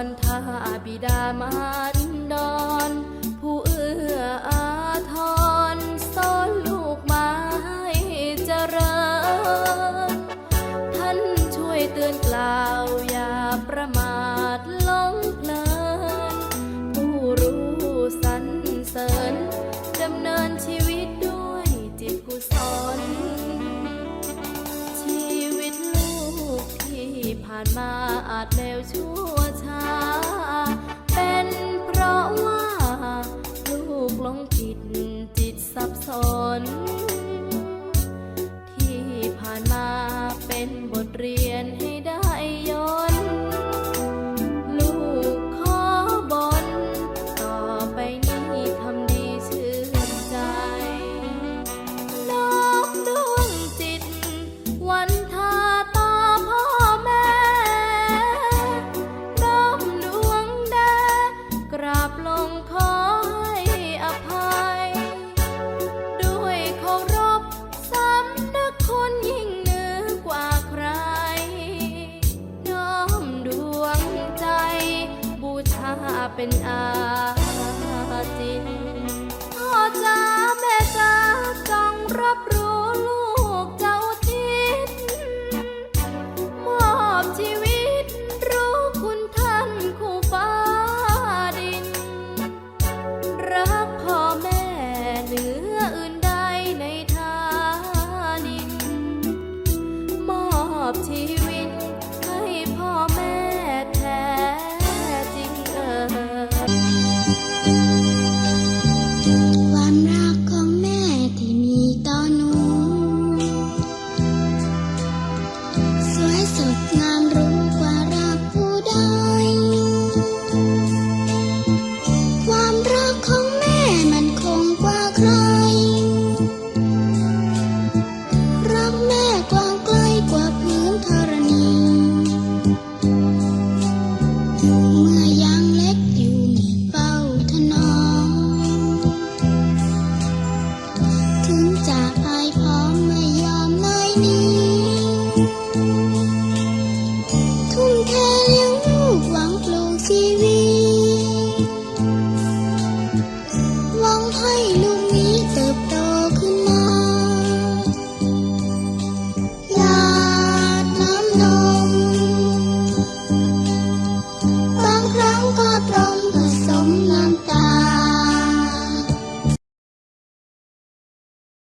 วนทาบิดามันดอน ผู้เอื้ออาทรสอนลูกไม้เจริญ ท่านช่วยเตือนกล่าวอย่าประมาทานมาอาจเลวชั่วช้า เป็นอาจินพ่อจ้าแม่จ้าจงรับรู้